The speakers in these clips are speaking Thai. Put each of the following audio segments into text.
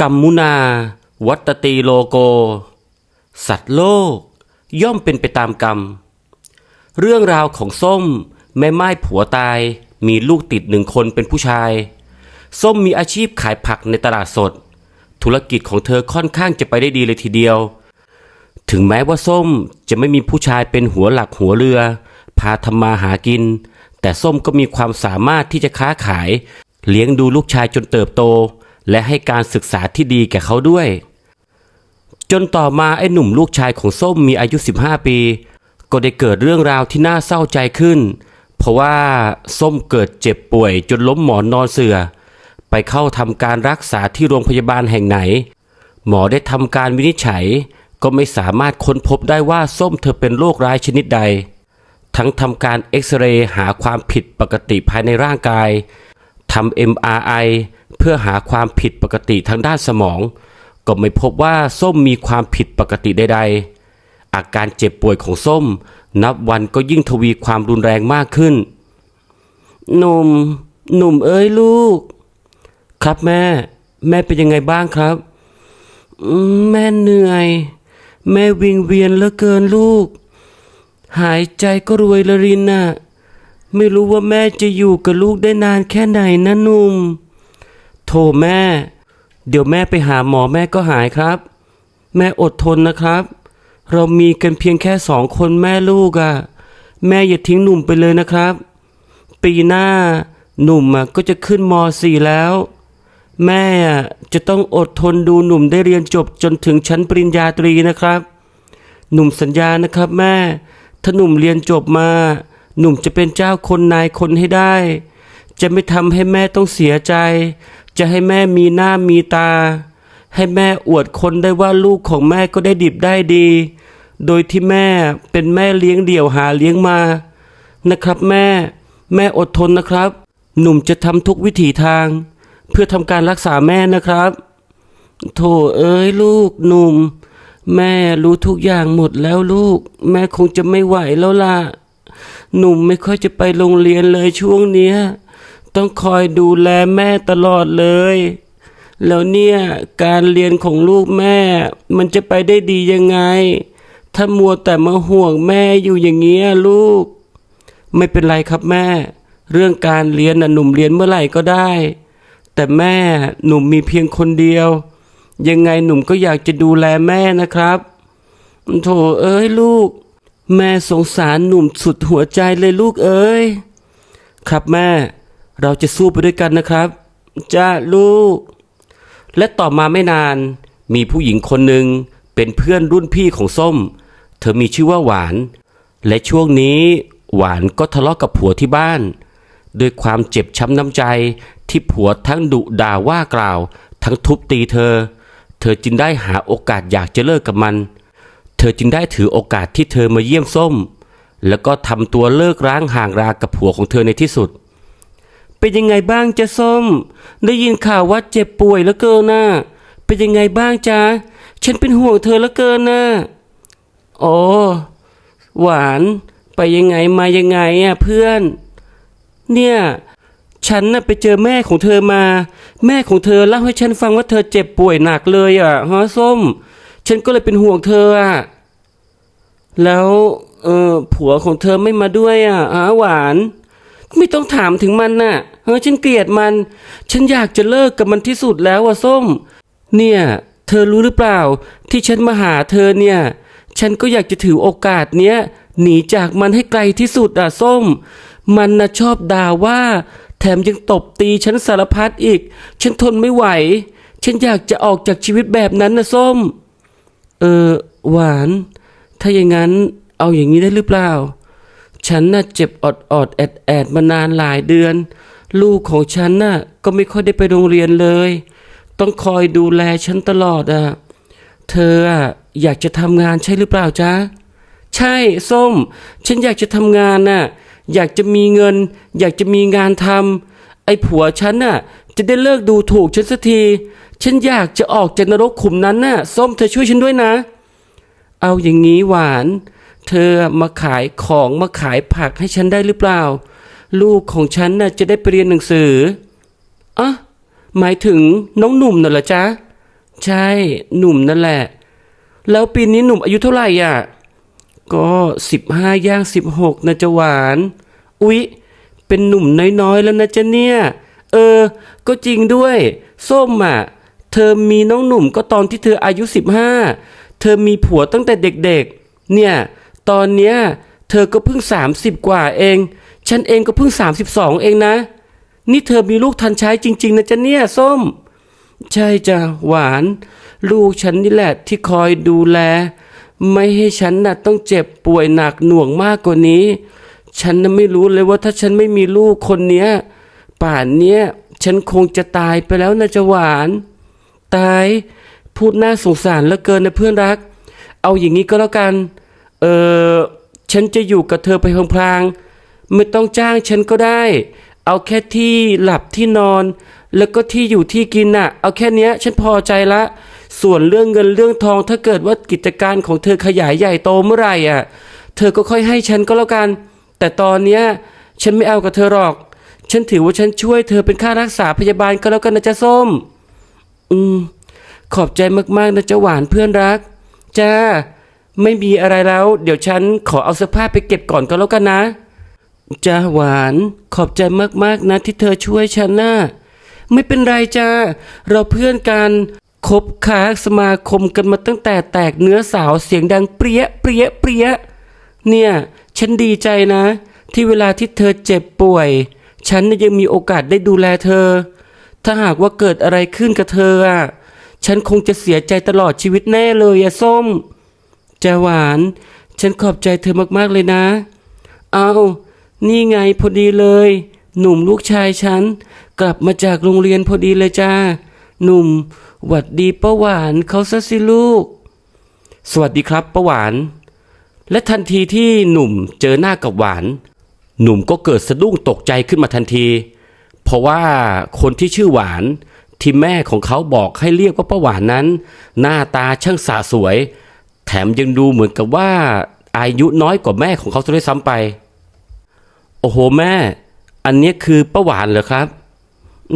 กัมมุนา วัตตีโลโก สัตว์โลก ย่อมเป็นไปตามกรรม เรื่องราวของส้ม แม่ไม้ผัวตาย มีลูกติดหนึ่งคนเป็นผู้ชาย ส้มมีอาชีพขายผักในตลาดสด ธุรกิจของเธอค่อนข้างจะไปได้ดีเลยทีเดียว ถึงแม้ว่าส้มจะไม่มีผู้ชายเป็นหัวหลักหัวเรือ พาทำมาหากิน แต่ส้มก็มีความสามารถที่จะค้าขาย เลี้ยงดูลูกชายจนเติบโต และให้การศึกษาที่ดีแก่เขาด้วย จนต่อมาไอ้หนุ่มลูกชายของส้มมีอายุ 15 ปี ก็ได้เกิดเรื่องราวที่น่าเศร้าใจขึ้น เพราะว่าส้มเกิดเจ็บป่วยจนล้มหมอนนอนเสือ ไปเข้าทำการรักษาที่โรงพยาบาลแห่งไหน หมอได้ทำการวินิจฉัย ก็ไม่สามารถค้นพบได้ว่าส้มเธอเป็นโรคร้ายชนิดใด ทั้งทำการเอ็กซเรย์หาความผิดปกติภายในร่างกายทำ MRI เพื่อหาความผิดปกติทางด้านสมอง ก็ไม่พบว่าส้มมีความผิดปกติใด ๆ อาการเจ็บป่วยของส้ม นับวันก็ยิ่งทวีความรุนแรงมากขึ้น หนุ่ม หนุ่มเอ้ยลูก ครับแม่ แม่เป็นยังไงบ้างครับ แม่เหนื่อย แม่วิงเวียนเหลือเกินลูก หายใจก็รวยละรินน่ะไม่รู้ว่าแม่จะอยู่กับลูกได้นานแค่ไหนนะหนุ่ม โทแม่ เดี๋ยวแม่ไปหาหมอแม่ก็หายครับ แม่อดทนนะครับ เรามีกันเพียงแค่สองคนแม่ลูกอะ่ะ แม่อย่าทิ้งหนุ่มไปเลยนะครับ ปีหน้าหนุ่มอะก็จะขึ้นม .4 แล้ว แม่อะจะต้องอดทนดูหนุ่มได้เรียนจบจนถึงชั้นปริญญาตรีนะครับ หนุ่มสัญญานะครับแม่ ถ้าหนุ่มเรียนจบมา หนุ่มจะเป็นเจ้าคนนายคนให้ได้ จะไม่ทำให้แม่ต้องเสียใจ จะให้แม่มีหน้ามีตา ให้แม่อวดคนได้ว่าลูกของแม่ก็ได้ดิบได้ดี โดยที่แม่เป็นแม่เลี้ยงเดี่ยวหาเลี้ยงมา นะครับแม่ แม่อดทนนะครับ หนุ่มจะทำทุกวิถีทาง เพื่อทำการรักษาแม่นะครับโถเอ้ยลูกหนุ่ม แม่รู้ทุกอย่างหมดแล้วลูก แม่คงจะไม่ไหวแล้วล่ะ หนุ่มไม่ค่อยจะไปโรงเรียนเลยช่วงเนี้ย ต้องคอยดูแลแม่ตลอดเลย แล้วเนี่ยการเรียนของลูกแม่ มันจะไปได้ดียังไง ถ้ามัวแต่มาห่วงแม่อยู่อย่างเงี้ยลูก ไม่เป็นไรครับแม่ เรื่องการเรียนน่ะหนุ่มเรียนเมื่อไหร่ก็ได้ แต่แม่หนุ่มมีเพียงคนเดียว ยังไงหนุ่มก็อยากจะดูแลแม่นะครับโถเอ้ยลูก แม่สงสารหนุ่มสุดหัวใจเลยลูกเอ้ย ครับแม่ เราจะสู้ไปด้วยกันนะครับ จ้าลูก และต่อมาไม่นาน มีผู้หญิงคนหนึ่งเป็นเพื่อนรุ่นพี่ของส้ม เธอมีชื่อว่าหวาน และช่วงนี้หวานก็ทะเลาะกับผัวที่บ้าน ด้วยความเจ็บช้ำน้ำใจที่ผัวทั้งดุด่าว่ากล่าว ทั้งทุบตีเธอ เธอจึงได้หาโอกาสอยากจะเลิกกับมัน เธอจึงได้ถือโอกาสที่เธอมาเยี่ยมส้ม แล้วก็ทำตัวเลิกร้างห่างรากับผัวของเธอในที่สุด เป็นยังไงบ้างจ๊ะส้ม ได้ยินข่าวว่าเจ็บป่วยแล้วเกินน่ะเป็นยังไงบ้างจ๊ะ ฉันเป็นห่วงเธอแล้วเกินน่ะอ๋อหวานไปยังไงมายังไงอะเพื่อน เนี่ย ฉันน่ะไปเจอแม่ของเธอมา แม่ของเธอเล่าให้ฉันฟังว่าเธอเจ็บป่วยหนักเลยอะฮะส้ม ฉันก็เลยเป็นห่วงเธออะแล้วเออผัวของเธอไม่มาด้วยอะอาหวาน ไม่ต้องถามถึงมันน่ะ เฮ้ยฉันเกลียดมัน ฉันอยากจะเลิกกับมันที่สุดแล้วอะส้ม เนี่ย เธอรู้หรือเปล่า ที่ฉันมาหาเธอเนี่ย ฉันก็อยากจะถือโอกาสเนี้ยหนีจากมันให้ไกลที่สุดอะส้ม มันน่ะชอบด่าว่า แถมยังตบตีฉันสารพัดอีก ฉันทนไม่ไหว ฉันอยากจะออกจากชีวิตแบบนั้นนะส้ม เออ หวาน ถ้าอย่างนั้นเอาอย่างนี้ได้หรือเปล่า ฉันน่ะเจ็บอดอดแอดแอดมานานหลายเดือน ลูกของฉันน่ะก็ไม่ค่อยได้ไปโรงเรียนเลย ต้องคอยดูแลฉันตลอดอะ เธออะอยากจะทำงานใช่หรือเปล่าจ๊ะ ใช่ส้ม ฉันอยากจะทำงานน่ะ อยากจะมีเงิน อยากจะมีงานทำไอ้ผัวฉันน่ะ จะได้เลิกดูถูกฉันสักที ฉันอยากจะออกจากนรกขุมนั้นน่ะ ส้มเธอช่วยฉันด้วยนะ เอาอย่างนี้หวาน เธอมาขายของมาขายผักให้ฉันได้หรือเปล่า ลูกของฉันน่ะจะได้ไปเรียนหนังสืออะหมายถึงน้องหนุ่มน่ะเหรอจ๊ะ ใช่หนุ่มนั่นแหละ แล้วปีนี้หนุ่มอายุเท่าไหร่อะ ก็สิบห้าย่างสิบหกนะจะหวาน อุ๊ย เป็นหนุ่มน้อยๆแล้วนะจ๊ะเนี่ย เออ ก็จริงด้วย ส้มอะ เธอมีน้องหนุ่มก็ตอนที่เธออายุสิบห้า เธอมีผัวตั้งแต่เด็กๆ เนี่ย ตอนเนี้ยเธอก็เพิ่งสามสิบกว่าเอง ฉันเองก็เพิ่งสามสิบสองเองนะ นี่เธอมีลูกทันใช้จริง ๆ นะจ๊ะเนี่ยส้ม ใช่จ้ะหวาน ลูกฉันนี่แหละที่คอยดูแล ไม่ให้ฉันน่ะต้องเจ็บป่วยหนักหน่วงมากกว่านี้ ฉันน่ะไม่รู้เลยว่าถ้าฉันไม่มีลูกคนเนี้ย ป่านเนี้ยฉันคงจะตายไปแล้วนะจะหวาน ตาย พูดน่าสงสารเหลือเกินนะเพื่อนรัก เอาอย่างนี้ก็แล้วกัน เออฉันจะอยู่กับเธอไปพลางๆไม่ต้องจ้างฉันก็ได้ เอาแค่ที่หลับที่นอน แล้วก็ที่อยู่ที่กินน่ะ เอาแค่เนี้ย ฉันพอใจละ ส่วนเรื่องเงินเรื่องทองถ้าเกิดว่ากิจการของเธอขยายใหญ่โตเมื่อไหร่อะ เธอก็ค่อยให้ฉันก็แล้วกัน แต่ตอนเนี้ยฉันไม่เอากับเธอหรอก ฉันถือว่าฉันช่วยเธอเป็นค่ารักษาพยาบาลก็แล้วกันนะจ๊ะส้ม อืม ขอบใจมากๆนะจ๊ะหวานเพื่อนรัก จ้า ไม่มีอะไรแล้ว เดี๋ยวฉันขอเอาเสื้อผ้าไปเก็บก่อนก็แล้วกันนะจ้าหวานขอบใจมากๆนะที่เธอช่วยฉันนะ่ะไม่เป็นไรจ้าเราเพื่อนกันคบค้าสมาคมกันมาตั้งแต่แตกเนื้อสาวเสียงดังเปรี้ยเปรี้ยเปรี้ยเนี่ย ฉันดีใจนะ ที่เวลาที่เธอเจ็บป่วย ฉันยังมีโอกาสได้ดูแลเธอ ถ้าหากว่าเกิดอะไรขึ้นกับเธออะฉันคงจะเสียใจตลอดชีวิตแน่เลยอะส้ม จ้าหวาน ฉันขอบใจเธอมากๆเลยนะ เอานี่ไงพอดีเลย หนุ่มลูกชายฉัน กลับมาจากโรงเรียนพอดีเลยจ้า หนุ่ม หวัดดีป้าหวานเขาซะสิลูก สวัสดีครับป้าหวาน และทันทีที่หนุ่มเจอหน้ากับหวาน หนุ่มก็เกิดสะดุ้งตกใจขึ้นมาทันที เพราะว่าคนที่ชื่อหวานที่แม่ของเขาบอกให้เรียกว่าป้าหวานนั้น หน้าตาช่างสะสวย แถมยังดูเหมือนกับว่าอายุน้อยกว่าแม่ของเขาซะด้วยซ้ำไป โอ้โหแม่ อันนี้คือป้าหวานเหรอครับ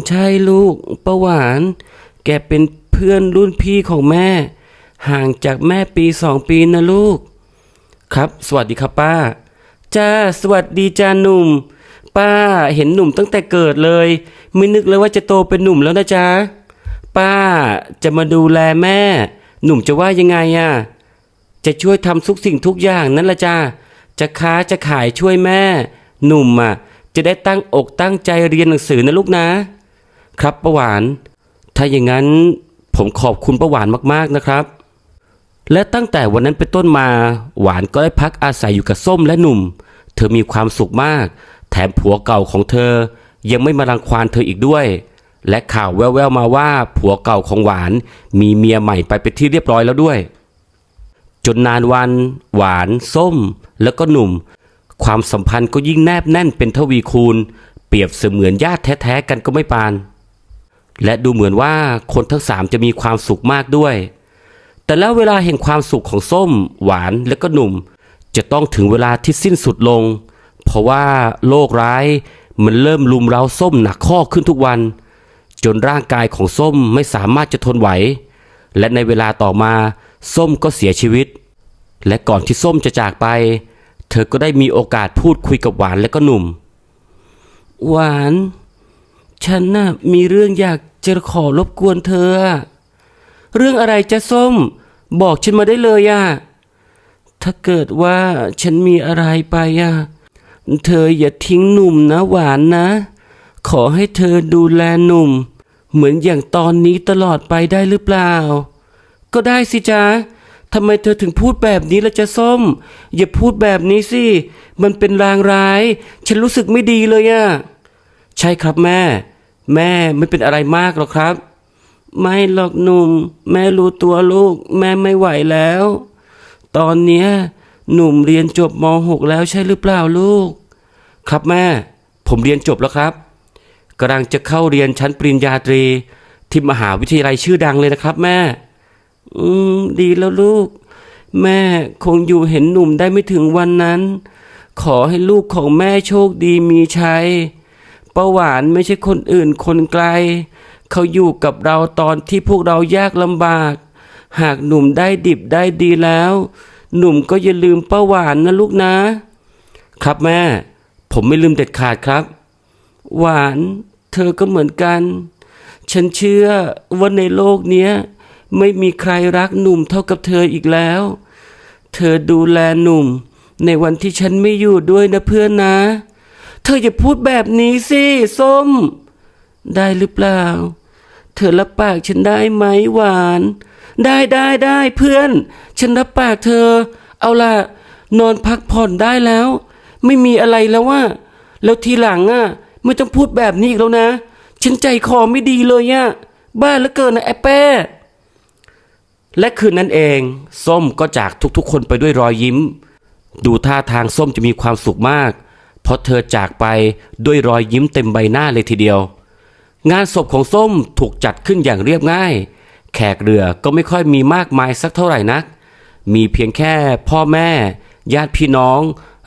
ใช่ลูกป้าหวาน แกเป็นเพื่อนรุ่นพี่ของแม่ ห่างจากแม่ปีสองปีนะลูก ครับ สวัสดีครับป้า จ้า สวัสดีจ้าหนุ่ม ป้าเห็นหนุ่มตั้งแต่เกิดเลย ไม่นึกเลยว่าจะโตเป็นหนุ่มแล้วนะจ๊ะ ป้าจะมาดูแลแม่ หนุ่มจะว่ายังไงอะ จะช่วยทำทุกสิ่งทุกอย่างนั่นละจ้าจะค้าจะขายช่วยแม่ หนุ่มอะ จะได้ตั้งอกตั้งใจเรียนหนังสือนะลูกนะ ครับประหวาน ถ้าอย่างนั้นผมขอบคุณประหวานมากๆนะครับ และตั้งแต่วันนั้นเป็นต้นมาหวานก็ได้พักอาศัยอยู่กับส้มและหนุ่ม เธอมีความสุขมาก แถมผัวเก่าของเธอ ยังไม่มารังควานเธออีกด้วย และข่าวแว่วๆมาว่าผัวเก่าของหวาน มีเมียใหม่ไปเป็นที่เรียบร้อยแล้วด้วย จนนานวัน หวาน ส้ม แล้วก็หนุ่ม ความสัมพันธ์ก็ยิ่งแนบแน่นเป็นทวีคูณ เปรียบเสมือนญาติแท้ๆกันก็ไม่ปาน และดูเหมือนว่าคนทั้งสามจะมีความสุขมากด้วย แต่แล้วเวลาแห่งความสุขของส้ม หวานและก็หนุ่ม จะต้องถึงเวลาที่สิ้นสุดลง เพราะว่าโรคร้ายมันเริ่มลุมเร้าส้มหนักข้อขึ้นทุกวัน จนร่างกายของส้มไม่สามารถจะทนไหว และในเวลาต่อมา ส้มก็เสียชีวิต และก่อนที่ส้มจะจากไป เธอก็ได้มีโอกาสพูดคุยกับหวานและก็หนุ่ม หวาน ฉันน่ะมีเรื่องอยากจะขอรบกวนเธอ เรื่องอะไรจะส้ม บอกฉันมาได้เลยอะถ้าเกิดว่าฉันมีอะไรไปอะเธออย่าทิ้งหนุ่มนะหวานนะ ขอให้เธอดูแลหนุ่ม เหมือนอย่างตอนนี้ตลอดไปได้หรือเปล่า ก็ได้สิจ๊ะ ทำไมเธอถึงพูดแบบนี้ละจ๊ะส้ม อย่าพูดแบบนี้สิ มันเป็นรางร้าย ฉันรู้สึกไม่ดีเลยอะใช่ครับแม่ แม่ไม่เป็นอะไรมากหรอกครับ ไม่หรอกหนุ่ม แม่รู้ตัวลูก แม่ไม่ไหวแล้ว ตอนเนี้ยหนุ่มเรียนจบม .6 แล้วใช่หรือเปล่าลูก ครับแม่ ผมเรียนจบแล้วครับกำลังจะเข้าเรียนชั้นปริญญาตรี ที่มหาวิทยาลัยชื่อดังเลยนะครับแม่ อืม ดีแล้วลูก แม่คงอยู่เห็นหนุ่มได้ไม่ถึงวันนั้น ขอให้ลูกของแม่โชคดีมีชัยป้าหวานไม่ใช่คนอื่นคนไกล เขาอยู่กับเราตอนที่พวกเรายากลำบาก หากหนุ่มได้ดิบได้ดีแล้ว หนุ่มก็อย่าลืมป้าหวานนะลูกนะ ครับแม่ ผมไม่ลืมเด็ดขาดครับ หวาน เธอก็เหมือนกัน ฉันเชื่อว่าในโลกเนี้ย ไม่มีใครรักหนุ่มเท่ากับเธออีกแล้ว เธอดูแลหนุ่ม ในวันที่ฉันไม่อยู่ด้วยนะเพื่อนนะ เธออย่าพูดแบบนี้สิส้ม ได้หรือเปล่า เธอรับปากฉันได้ไหมหวาน ได้ได้ได้เพื่อน ฉันรับปากเธอ เอาล่ะ นอนพักผ่อนได้แล้ว ไม่มีอะไรแล้วว่า แล้วทีหลังอะ ไม่ต้องพูดแบบนี้อีกแล้วนะ ฉันใจคอไม่ดีเลยอะบ้าเหลือเกินนะแอปเป้ และคืนนั้นเอง ส้มก็จากทุกๆ คนไปด้วยรอยยิ้ม ดูท่าทางส้มจะมีความสุขมาก เพราะเธอจากไปด้วยรอยยิ้มเต็มใบหน้าเลยทีเดียว งานศพของส้มถูกจัดขึ้นอย่างเรียบง่าย แขกเรือก็ไม่ค่อยมีมากมายสักเท่าไหร่นัก มีเพียงแค่พ่อแม่ ญาติพี่น้อง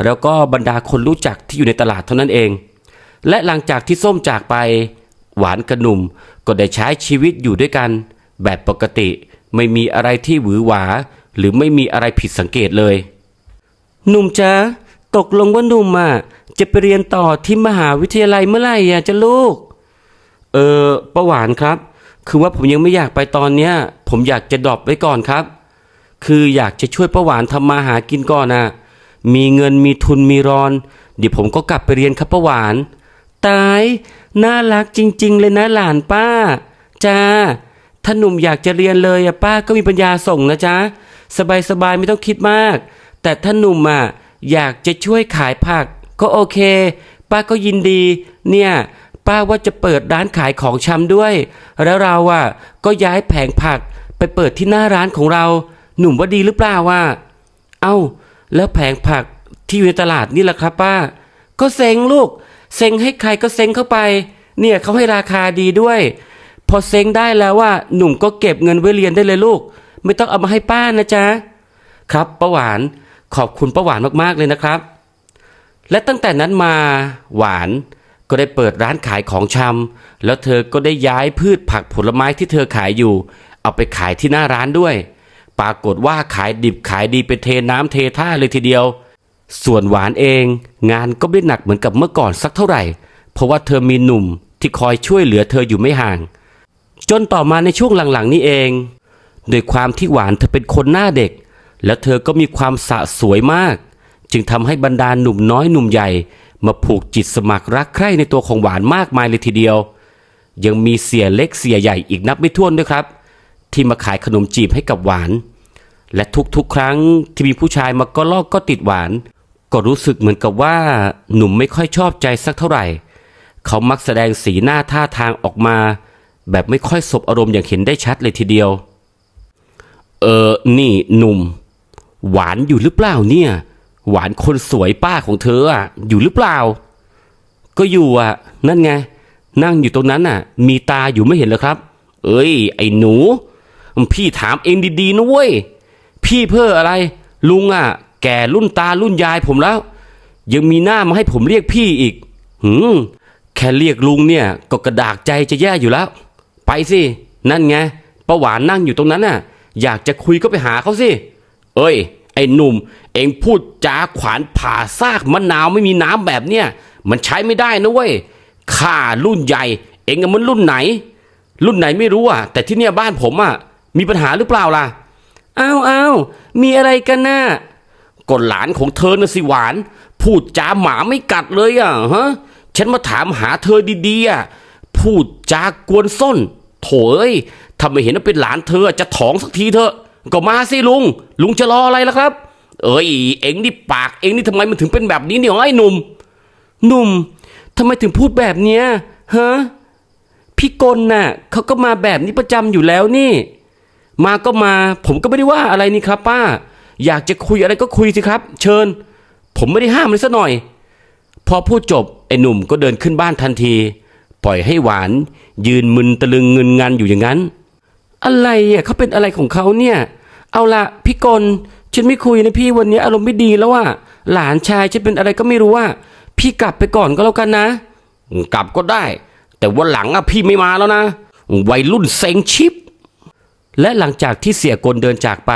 แล้วก็บรรดาคนรู้จักที่อยู่ในตลาดเท่านั้นเอง และหลังจากที่ส้มจากไป หวานกับหนุ่มก็ได้ใช้ชีวิตอยู่ด้วยกัน แบบปกติ ไม่มีอะไรที่หวือหวา หรือไม่มีอะไรผิดสังเกตเลย หนุ่มจ๊ะตกลงว่าหนุ่มอะจะไปเรียนต่อที่มหาวิทยาลัยเมื่อไหร่อะจะลูก เออประหวานครับ คือว่าผมยังไม่อยากไปตอนเนี้ย ผมอยากจะดรอปไว้ก่อนครับ คืออยากจะช่วยประหวานทำมาหากินก่อนน่ะมีเงินมีทุนมีรอน เดี๋ยวผมก็กลับไปเรียนครับประหวาน ตาย น่ารักจริง ๆ เลยนะหลานป้าจ้า ถ้าหนุ่มอยากจะเรียนเลยอะป้าก็มีปัญญาส่งนะจ๊ะ สบายๆไม่ต้องคิดมาก แต่ถ้าหนุ่มอะอยากจะช่วยขายผัก ก็โอเค ป้าก็ยินดี เนี่ย ป้าว่าจะเปิดร้านขายของชำด้วย แล้วเราอะก็ย้ายแผงผักไปเปิดที่หน้าร้านของเรา หนุ่มว่าดีหรือเปล่าวะเอ้า แล้วแผงผักที่อยู่ในตลาดนี่แหละครับป้า ก็เซ็งลูก เซ็งให้ใครก็เซ็งเข้าไป เนี่ยเขาให้ราคาดีด้วย พอเซ็งได้แล้วว่าหนุ่มก็เก็บเงินไว้เรียนได้เลยลูก ไม่ต้องเอามาให้ป้านะจ๊ะ ครับป้าหวานขอบคุณป้าหวานมากๆเลยนะครับ และตั้งแต่นั้นมาหวานก็ได้เปิดร้านขายของชำแล้วเธอก็ได้ย้ายพืชผักผลไม้ที่เธอขายอยู่ เอาไปขายที่หน้าร้านด้วย ปรากฏว่าขายดิบขายดีเป็นเทน้ำเทท่าเลยทีเดียว ส่วนหวานเอง งานก็ไม่หนักเหมือนกับเมื่อก่อนสักเท่าไหร่ เพราะว่าเธอมีหนุ่มที่คอยช่วยเหลือเธออยู่ไม่ห่าง จนต่อมาในช่วงหลังๆ นี้เองโดยความที่หวานเธอเป็นคนหน้าเด็ก แล้วเธอก็มีความสะสวยมาก จึงทำให้บรรดาหนุ่มน้อยหนุ่มใหญ่ มาผูกจิตสมัครรักใคร่ในตัวของหวานมากมายเลยทีเดียว ยังมีเสียเล็กเสียใหญ่อีกนับไม่ถ้วนด้วยครับ ที่มาขายขนมจีบให้กับหวาน และทุกๆ ครั้งที่มีผู้ชายมาก็ลอกก็ติดหวาน ก็รู้สึกเหมือนกับว่าหนุ่มไม่ค่อยชอบใจสักเท่าไหร่ เขามักแสดงสีหน้าท่าทางออกมา แบบไม่ค่อยสบอารมณ์อย่างเห็นได้ชัดเลยทีเดียว เออ นี่หนุ่ม หวานอยู่หรือเปล่าเนี่ย หวานคนสวยป้าของเธออะ อยู่หรือเปล่า ก็อยู่อะ นั่นไง นั่งอยู่ตรงนั้นอะ มีตาอยู่ไม่เห็นเหรอครับ เอ้ย ไอ้หนู พี่ถามเองดีๆนะเว้ย พี่เพื่ออะไร ลุงอะ แก่รุ่นตารุ่นยายผมแล้ว ยังมีหน้ามาให้ผมเรียกพี่อีก หืมแค่เรียกลุงเนี่ยก็กระดากใจจะแย่อยู่แล้ว ไปสินั่นไงป้าหวานนั่งอยู่ตรงนั้นน่ะ อยากจะคุยก็ไปหาเขาสิ เอ้ย ไอ้หนุ่ม เองพูดจาขวานผ่าซากมะนาวไม่มีน้ำแบบเนี้ยมันใช้ไม่ได้นะเว้ยข้ารุ่นใหญ่ เองมันรุ่นไหน รุ่นไหนไม่รู้อะ แต่ที่เนี่ยบ้านผมอะมีปัญหาหรือเปล่าล่ะอ้าวอ้าวมีอะไรกันน่ะก็หลานของเธอน่ะสิหวาน พูดจาหมาไม่กัดเลยอะฮะฉันมาถามหาเธอดีๆอะพูดจากวนส้น โถเอ้ยถ้าไม่เห็นว่าเป็นหลานเธอจะถองสักทีเถอะ ก็มาสิลุง ลุงจะรออะไรล่ะครับ เอ้ย เอ็งนี่ปากเอ็งนี่ทำไมมันถึงเป็นแบบนี้เนี่ยไอ้หนุ่ม หนุ่มทำไมถึงพูดแบบเนี้ยฮะพี่กลน่ะเขาก็มาแบบนี้ประจำอยู่แล้วนี่ มาก็มา ผมก็ไม่ได้ว่าอะไรนี่ครับ ป้า อยากจะคุยอะไรก็คุยสิครับ เชิญ ผมไม่ได้ห้ามเลยสักหน่อย พอพูดจบไอ้หนุ่มก็เดินขึ้นบ้านทันที ปล่อยให้หวาน ยืนมึนตะลึงเงินงันอยู่อย่างนั้น อะไรอะเขาเป็นอะไรของเขาเนี่ย เอาละพี่กลฉันไม่คุยนะพี่วันนี้อารมณ์ไม่ดีแล้วอะหลานชายฉันเป็นอะไรก็ไม่รู้ว่า พี่กลับไปก่อนก็แล้วกันนะ กลับก็ได้ แต่วันหลังอะพี่ไม่มาแล้วนะวัยรุ่นเซ็งชิป และหลังจากที่เสียกลเดินจากไป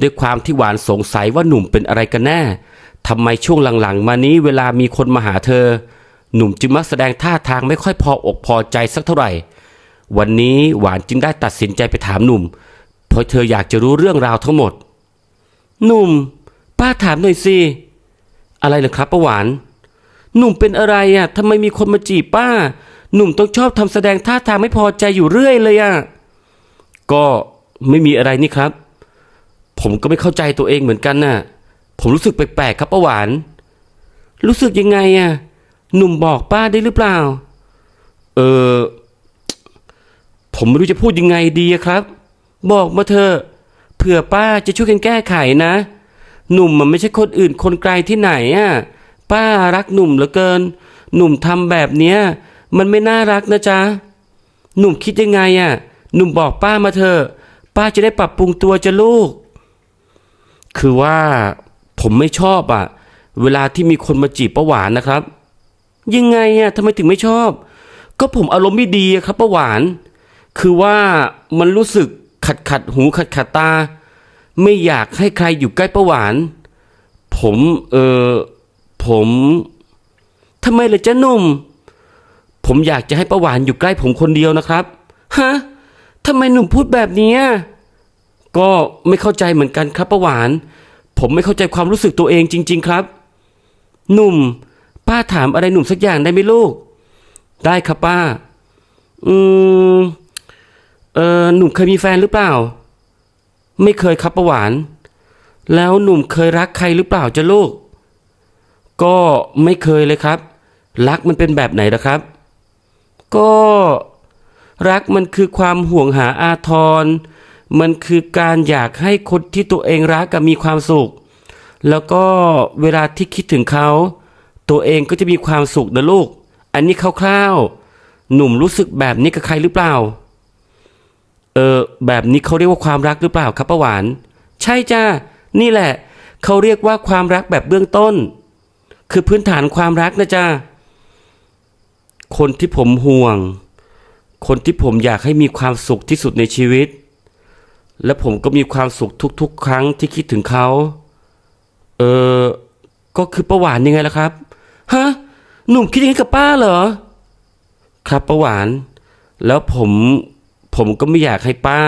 ด้วยความที่หวานสงสัยว่าหนุ่มเป็นอะไรกันแน่ทำไมช่วงหลังๆ มานี้เวลามีคนมาหาเธอ หนุ่มจึงมักแสดงท่าทางไม่ค่อยพออกพอใจสักเท่าไหร่ วันนี้หวานจึงได้ตัดสินใจไปถามหนุ่ม เพราะเธออยากจะรู้เรื่องราวทั้งหมด หนุ่ม ป้าถามหน่อยสิอะไรเหรอครับป้าหวาน หนุ่มเป็นอะไรอะทำไมมีคนมาจีบป้า หนุ่มต้องชอบทำแสดงท่าทางไม่พอใจอยู่เรื่อยเลยอะก็ไม่มีอะไรนี่ครับ ผมก็ไม่เข้าใจตัวเองเหมือนกันน่ะ ผมรู้สึกแปลกๆครับป้าหวาน รู้สึกยังไงอะ หนุ่มบอกป้าได้หรือเปล่า เออ ผมไม่รู้จะพูดยังไงดีครับ บอกมาเถอะเผื่อป้าจะช่วยกันแก้ไขนะ หนุ่มมันไม่ใช่คนอื่นคนไกลที่ไหนอะ ป้ารักหนุ่มเหลือเกิน หนุ่มทำแบบเนี้ย มันไม่น่ารักนะจ๊ะ หนุ่มคิดยังไงอะ หนุ่มบอกป้ามาเถอะป้าจะได้ปรับปรุงตัวจะลูก คือว่าผมไม่ชอบอะ เวลาที่มีคนมาจีบป้าหวานนะครับ ยังไงอะทำไมถึงไม่ชอบ ก็ผมอารมณ์ไม่ดีครับป้าหวาน คือว่ามันรู้สึกขัดขัดหูขัดขัดตา ไม่อยากให้ใครอยู่ใกล้ป้าหวาน ผมเออผมทำไมล่ะจ๊ะหนุ่ม ผมอยากจะให้ป้าหวานอยู่ใกล้ผมคนเดียวนะครับฮะทำไมหนุ่มพูดแบบนี้ก็ไม่เข้าใจเหมือนกันครับป้าหวาน ผมไม่เข้าใจความรู้สึกตัวเองจริง ๆ ครับ หนุ่ม ป้าถามอะไรหนุ่มสักอย่างได้ไหมลูก ได้ครับป้า อืม เออหนุ่มเคยมีแฟนหรือเปล่า ไม่เคยครับป้าหวาน แล้วหนุ่มเคยรักใครหรือเปล่าจะลูก ก็ไม่เคยเลยครับ รักมันเป็นแบบไหนล่ะครับ ก็ รักมันคือความห่วงหาอาทร มันคือการอยากให้คนที่ตัวเองรักกับมีความสุข แล้วก็เวลาที่คิดถึงเขา ตัวเองก็จะมีความสุขนะลูก อันนี้คร่าวๆ หนุ่มรู้สึกแบบนี้กับใครหรือเปล่า เออแบบนี้เขาเรียกว่าความรักหรือเปล่าครับป้าหวาน ใช่จ้านี่แหละเขาเรียกว่าความรักแบบเบื้องต้น คือพื้นฐานความรักนะจ้าคนที่ผมห่วง คนที่ผมอยากให้มีความสุขที่สุดในชีวิต และผมก็มีความสุขทุกๆ ครั้งที่คิดถึงเขา เออก็คือป้าหวานยังไงล่ะครับ ฮะ หนุ่มคิดอย่างนี้กับป้าเหรอ ครับป้าหวาน แล้วผมผมก็ไม่อยากให้ป้า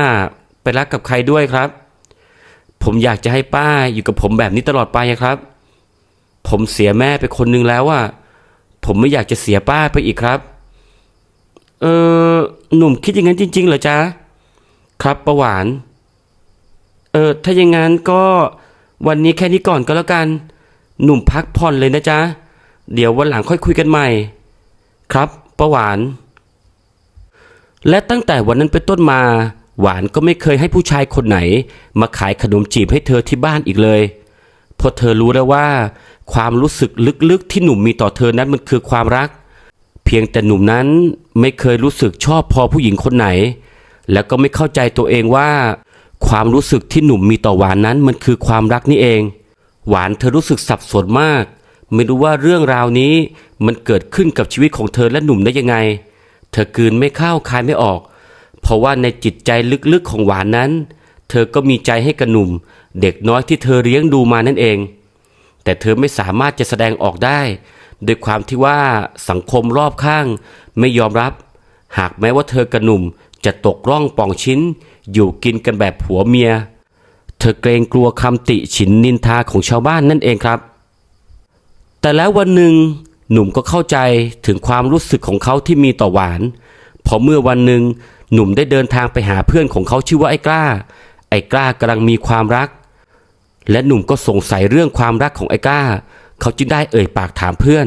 ไปรักกับใครด้วยครับ ผมอยากจะให้ป้าอยู่กับผมแบบนี้ตลอดไปครับ ผมเสียแม่ไปคนนึงแล้วอะผมไม่อยากจะเสียป้าไปอีกครับ เออหนุ่มคิดอย่างนั้นจริง ๆ เหรอจ๊ะ ครับป้าหวาน เออถ้าอย่างนั้นก็วันนี้แค่นี้ก่อนก็แล้วกัน หนุ่มพักผ่อนเลยนะจ๊ะ เดี๋ยววันหลังค่อยคุยกันใหม่ ครับป้าหวาน และตั้งแต่วันนั้นเป็นต้นมา หวานก็ไม่เคยให้ผู้ชายคนไหน มาขายขนมจีบให้เธอที่บ้านอีกเลยเพราะเธอรู้แล้วว่า ความรู้สึกลึกๆที่หนุ่มมีต่อเธอนั้นมันคือความรัก เพียงแต่หนุ่มนั้นไม่เคยรู้สึกชอบพอผู้หญิงคนไหน แล้วก็ไม่เข้าใจตัวเองว่า ความรู้สึกที่หนุ่มมีต่อหวานนั้นมันคือความรักนี่เอง หวานเธอรู้สึกสับสนมาก ไม่รู้ว่าเรื่องราวนี้มันเกิดขึ้นกับชีวิตของเธอและหนุ่มได้ยังไง เธอกืนไม่เข้าคายไม่ออก เพราะว่าในจิตใจลึกๆของหวานนั้น เธอก็มีใจให้กับหนุ่ม เด็กน้อยที่เธอเลี้ยงดูมานั่นเอง แต่เธอไม่สามารถจะแสดงออกได้โดยความที่ว่าสังคมรอบข้างไม่ยอมรับ หากแม้ว่าเธอกับหนุ่มจะตกร่องปองชิ้น อยู่กินกันแบบผัวเมีย เธอเกรงกลัวคำติฉินนินทาของชาวบ้านนั่นเองครับ แต่แล้ววันหนึ่งหนุ่มก็เข้าใจถึงความรู้สึกของเขาที่มีต่อหวานพอเมื่อวันหนึ่งหนุ่มได้เดินทางไปหาเพื่อนของเขาชื่อว่าไอ้กล้า ไอ้กล้ากำลังมีความรัก และหนุ่มก็สงสัยเรื่องความรักของไอ้กล้า เขาจึงได้เอ่ยปากถามเพื่อน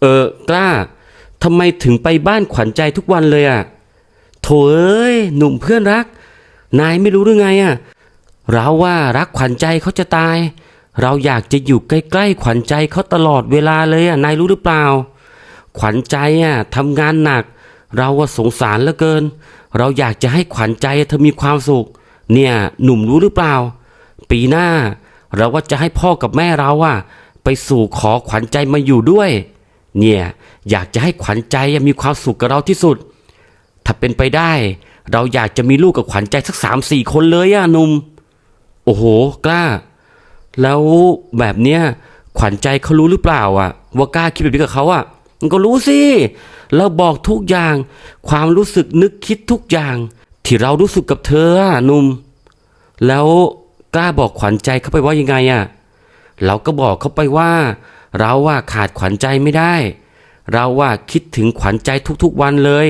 เออกล้าทำไมถึงไปบ้านขวัญใจทุกวันเลยอะ่ะโถเอ้ยหนุ่มเพื่อนรัก นายไม่รู้หรือไงอะ่ะเราว่ารักขวัญใจเขาจะตาย เราอยากจะอยู่ใกล้ๆ ขวัญใจเขาตลอดเวลาเลยอะนายรู้หรือเปล่า ขวัญใจอะทำงานหนัก เราว่าสงสารเหลือเกิน เราอยากจะให้ขวัญใจเธอมีความสุข เนี่ยหนุ่มรู้หรือเปล่า ปีหน้า เราว่าจะให้พ่อกับแม่เราอะไปสู่ขอขวัญใจมาอยู่ด้วย เนี่ยอยากจะให้ขวัญใจมีความสุขกับเราที่สุด ถ้าเป็นไปได้ เราอยากจะมีลูกกับขวัญใจสักสามสี่คนเลยอะหนุ่มโอ้โห กล้า แล้วแบบเนี้ยขวัญใจเขารู้หรือเปล่าอะว่ากล้าคิดแบบนี้กับเขาอะมันก็รู้สิเราบอกทุกอย่าง ความรู้สึกนึกคิดทุกอย่าง ที่เรารู้สึกกับเธอหนุ่ม แล้วกล้าบอกขวัญใจเขาไปว่ายังไงอะเราก็บอกเขาไปว่า เราว่าขาดขวัญใจไม่ได้ เราว่าคิดถึงขวัญใจทุกๆวันเลย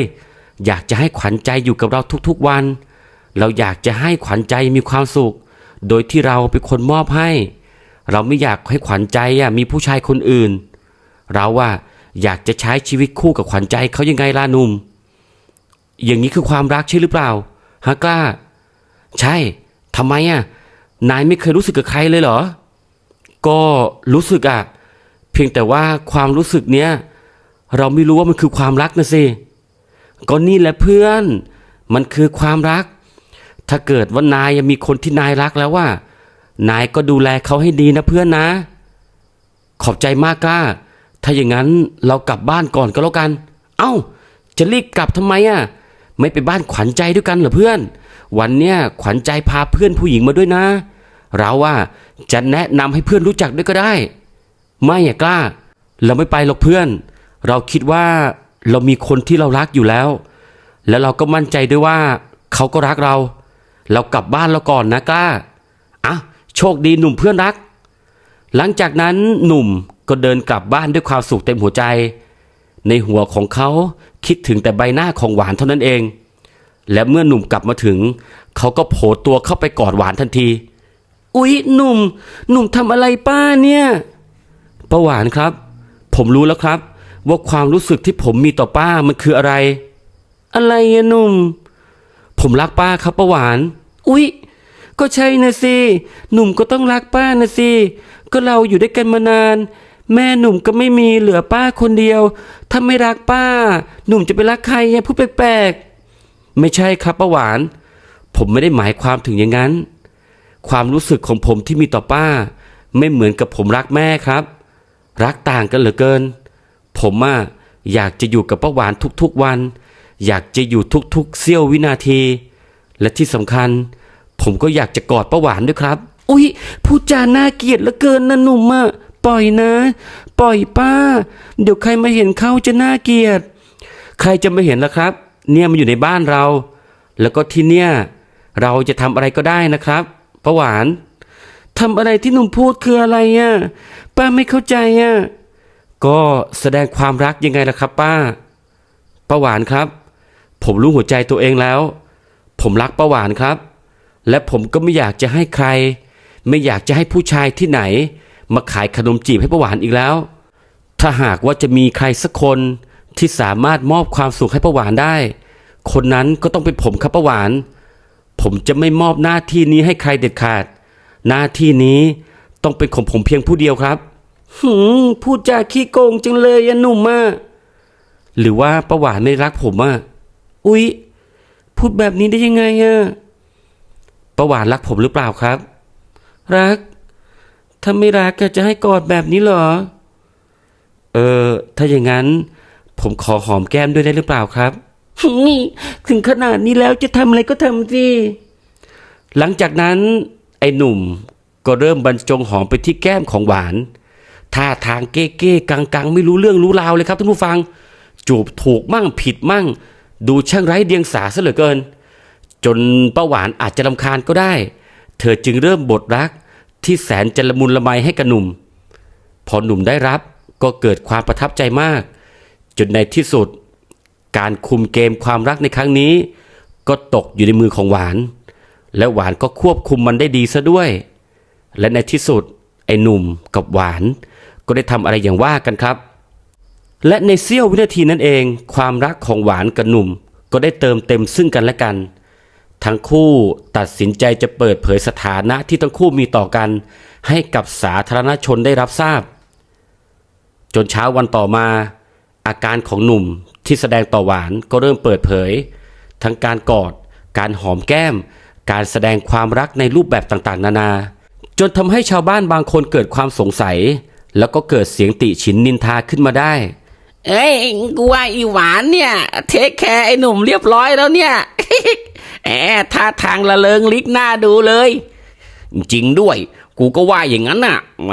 อยากจะให้ขวัญใจอยู่กับเราทุกๆวัน เราอยากจะให้ขวัญใจมีความสุข โดยที่เราเป็นคนมอบให้ เราไม่อยากให้ขวัญใจอะมีผู้ชายคนอื่น เราว่าอยากจะใช้ชีวิตคู่กับขวัญใจเขายังไงล่ะนุ่ม อย่างนี้คือความรักใช่หรือเปล่าฮะกล้า ใช่ทำไมอะนายไม่เคยรู้สึกกับใครเลยเหรอ ก็รู้สึกอะเพียงแต่ว่าความรู้สึกเนี้ยเราไม่รู้ว่ามันคือความรักนะสิก็นี่แหละเพื่อน มันคือความรัก ถ้าเกิดว่านายยังมีคนที่นายรักแล้วว่า นายก็ดูแลเขาให้ดีนะเพื่อนนะ ขอบใจมากกล้า ถ้าอย่างนั้นเรากลับบ้านก่อนก็แล้วกัน เอ้า จะรีบกลับทำไมอะ ไม่ไปบ้านขวัญใจด้วยกันเหรอเพื่อน วันเนี้ยขวัญใจพาเพื่อนผู้หญิงมาด้วยนะ เราว่าจะแนะนำให้เพื่อนรู้จักด้วยก็ได้ ไม่อะกล้า เราไม่ไปหรอกเพื่อน เราคิดว่าเรามีคนที่เรารักอยู่แล้ว แล้วเราก็มั่นใจด้วยว่าเขาก็รักเรา เรากลับบ้านเราก่อนนะกล้าอะโชคดีหนุ่มเพื่อนรัก หลังจากนั้นหนุ่มก็เดินกลับบ้านด้วยความสุขเต็มหัวใจ ในหัวของเขาคิดถึงแต่ใบหน้าของหวานเท่านั้นเอง และเมื่อหนุ่มกลับมาถึง เขาก็โผล่ตัวเข้าไปกอดหวานทันที อุ๊ยหนุ่ม หนุ่มทำอะไรป้าเนี่ยป้าหวานครับ ผมรู้แล้วครับ ว่าความรู้สึกที่ผมมีต่อป้ามันคืออะไร อะไรอะหนุ่ม ผมรักป้าครับป้าหวาน อุ๊ย ก็ใช่นะสิ หนุ่มก็ต้องรักป้านะสิ ก็เราอยู่ด้วยกันมานาน แม่หนุ่มก็ไม่มีเหลือป้าคนเดียว ถ้าไม่รักป้า หนุ่มจะไปรักใครอะพูดแปลกๆ ไม่ใช่ครับป้าหวาน ผมไม่ได้หมายความถึงอย่างนั้น ความรู้สึกของผมที่มีต่อป้า ไม่เหมือนกับผมรักแม่ครับ รักต่างกันเหลือเกิน ผมอะอยากจะอยู่กับป้าหวานทุกๆวัน อยากจะอยู่ทุกๆเสี้ยววินาที และที่สำคัญ ผมก็อยากจะกอดป้าหวานด้วยครับ อุ๊ยพูดจาน่าเกลียดเหลือเกินนะหนุ่มอะปล่อยนะ ปล่อยป้า เดี๋ยวใครมาเห็นเข้าจะน่าเกลียด ใครจะมาเห็นล่ะครับ เนี่ยมันอยู่ในบ้านเรา แล้วก็ที่เนี่ย เราจะทำอะไรก็ได้นะครับป้าหวานทำอะไรที่หนุ่มพูดคืออะไรอะป้าไม่เข้าใจอะก็แสดงความรักยังไงล่ะครับ ป้าป้าหวานครับ ผมรู้หัวใจตัวเองแล้ว ผมรักป้าหวานครับ และผมก็ไม่อยากจะให้ใคร ไม่อยากจะให้ผู้ชายที่ไหน มาขายขนมจีบให้ป้าหวานอีกแล้ว ถ้าหากว่าจะมีใครสักคนที่สามารถมอบความสุขให้ป้าหวานได้ คนนั้นก็ต้องเป็นผมครับป้าหวาน ผมจะไม่มอบหน้าที่นี้ให้ใครเด็ดขาด หน้าที่นี้ต้องเป็นของผมเพียงผู้เดียวครับ หืมพูดจาขี้โกงจังเลยอะหนุ่มอะหรือว่าป้าหวานไม่รักผมอะ อุ๊ย พูดแบบนี้ได้ยังไงอะป้าหวานรักผมหรือเปล่าครับ รัก ถ้าไม่รักก็จะให้กอดแบบนี้เหรอ เออ ถ้าอย่างนั้น ผมขอหอมแก้มด้วยได้หรือเปล่าครับนี่ถึงขนาดนี้แล้วจะทำอะไรก็ทำสิ หลังจากนั้น ไอ้หนุ่มก็เริ่มบรรจงหอมไปที่แก้มของหวาน ท่าทางเก้เก้กังกังๆไม่รู้เรื่องรู้ราวเลยครับท่านผู้ฟัง จูบถูกมั่งผิดมั่ง ดูช่างไร้เดียงสาซะเหลือเกิน จนป้าหวานอาจจะลำคาญก็ได้ เธอจึงเริ่มบทรักที่แสนจะละมุนละไมให้กับหนุ่ม พอหนุ่มได้รับก็เกิดความประทับใจมาก จนในที่สุด การคุมเกมความรักในครั้งนี้ ก็ตกอยู่ในมือของหวาน และหวานก็ควบคุมมันได้ดีซะด้วย และในที่สุด ไอ้หนุ่มกับหวาน ก็ได้ทำอะไรอย่างว่ากันครับ และในเสี้ยววินาทีนั้นเอง ความรักของหวานกับหนุ่ม ก็ได้เติมเต็มซึ่งกันและกัน ทั้งคู่ตัดสินใจจะเปิดเผยสถานะที่ทั้งคู่มีต่อกัน ให้กับสาธารณชนได้รับทราบ จนเช้าวันต่อมา อาการของหนุ่มที่แสดงต่อหวานก็เริ่มเปิดเผย ทั้งการกอด การหอมแก้ม การแสดงความรักในรูปแบบต่างๆ นานา จนทำให้ชาวบ้านบางคนเกิดความสงสัย แล้วก็เกิดเสียงติฉินนินทาขึ้นมาได้ เอ้ยกูว่าอีหวานเนี่ย เทคแคร์ไอ้หนุ่มเรียบร้อยแล้วเนี่ยแอบท่าทางละเลิงลิกหน้าดูเลย จริงด้วย กูก็ว่าอย่างนั้นน่ะ แหม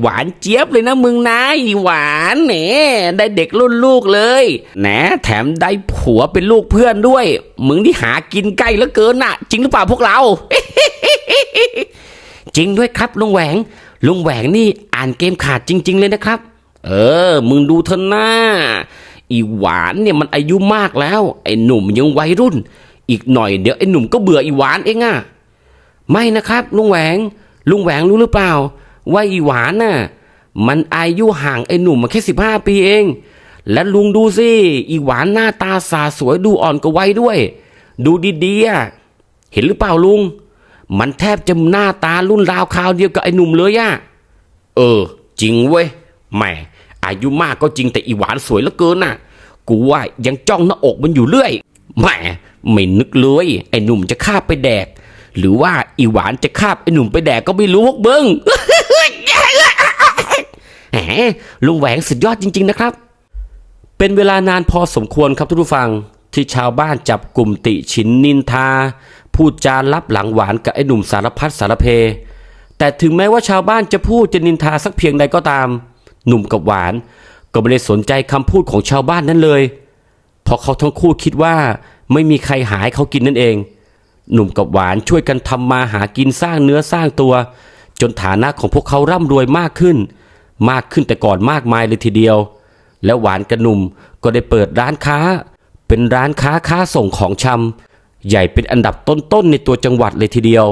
หวานเจี๊ยบเลยนะมึงนะอีหวานแหมได้เด็กรุ่นลูกเลยแหนแถมได้ผัวเป็นลูกเพื่อนด้วย มึงที่หากินใกล้เหลือเกินน่ะ จริงหรือเปล่าพวกเรา จริงด้วยครับลุงแหวงลุงแหวงนี่อ่านเกมขาดจริง ๆ เลยนะครับ เออ มึงดูเถอหน้า อีหวานเนี่ยมันอายุมากแล้ว ไอ้หนุ่มยังวัยรุ่น อีกหน่อยเดี๋ยวไอ้หนุ่มก็เบื่ออีหวานเองอะไม่นะครับลุงแหวง ลุงแหวงรู้หรือเปล่า ว่าอีหวานน่ะมันอายุห่างไอ้หนุ่มมาแค่สิบห้าปีเอง และลุงดูสิอีหวานหน้าตาสาสวยดูอ่อนกว่าวัยด้วย ดูดีๆอะเห็นหรือเปล่าลุง มันแทบจะหน้าตารุ่นราวคราวเดียวกับไอ้หนุ่มเลยอะเออ จริงเว้ย แหม่อายุมากก็จริงแต่อีหวานสวยเหลือเกินน่ะ กูว่ายังจ้องหน้าอกมันอยู่เรื่อยแหม่ไม่นึกเลยไอ้หนุ่มจะฆ่าบไปแดก หรือว่าอีหวานจะฆ่าบไอ้หนุ่มไปแดกก็ไม่รู้พวกเบิ้งแหมลุงแหวงสุดยอดจริง ๆ นะครับ เป็นเวลานานพอสมควรครับทุกผู้ฟังที่ชาวบ้านจับกลุ่มติฉินนินทา พูดจาลับหลังหวานกับไอ้หนุ่มสารพัดสารเพ แต่ถึงแม้ว่าชาวบ้านจะพูดจะนินทาสักเพียงใดก็ตาม หนุ่มกับหวาน ก็ไม่ได้สนใจคำพูดของชาวบ้านนั้นเลยเพราะเขาทั้งคู่คิดว่าไม่มีใครหายเขากินนั่นเอง หนุ่มกับหวานช่วยกันทำมาหากินสร้างเนื้อสร้างตัว จนฐานะของพวกเขาร่ำรวยมากขึ้น มากขึ้นแต่ก่อนมากมายเลยทีเดียว และหวานกับหนุ่มก็ได้เปิดร้านค้า เป็นร้านค้าค้าส่งของชำใหญ่เป็นอันดับต้นๆในตัวจังหวัดเลยทีเดียว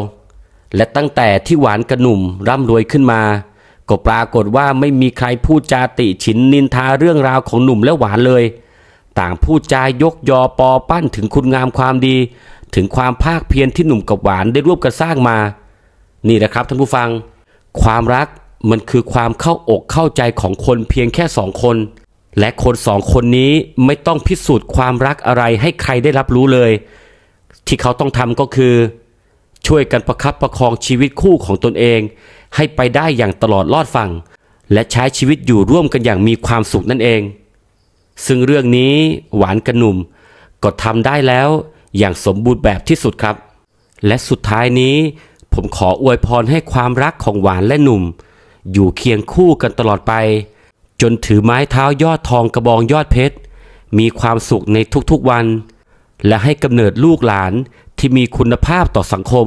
และตั้งแต่ที่หวานกับหนุ่มร่ำรวยขึ้นมา ก็ปรากฏว่าไม่มีใครพูดจาติฉินนินทาเรื่องราวของหนุ่มและหวานเลย ต่างพูดจายกยอปอปั้นถึงคุณงามความดี ถึงความภาคเพียรที่หนุ่มกับหวานได้ร่วมกันสร้างมา นี่แหละครับท่านผู้ฟัง ความรักมันคือความเข้าอกเข้าใจของคนเพียงแค่สองคน และคนสองคนนี้ไม่ต้องพิสูจน์ความรักอะไรให้ใครได้รับรู้เลย ที่เขาต้องทำก็คือ ช่วยกันประคับประคองชีวิตคู่ของตนเอง ให้ไปได้อย่างตลอดรอดฝั่ง และใช้ชีวิตอยู่ร่วมกันอย่างมีความสุขนั่นเอง ซึ่งเรื่องนี้หวานกับหนุ่มก็ทำได้แล้วอย่างสมบูรณ์แบบที่สุดครับ และสุดท้ายนี้ ผมขออวยพรให้ความรักของหวานและหนุ่ม อยู่เคียงคู่กันตลอดไป จนถือไม้เท้ายอดทองกระบองยอดเพชร มีความสุขในทุกๆวัน และให้กำเนิดลูกหลานที่มีคุณภาพต่อสังคม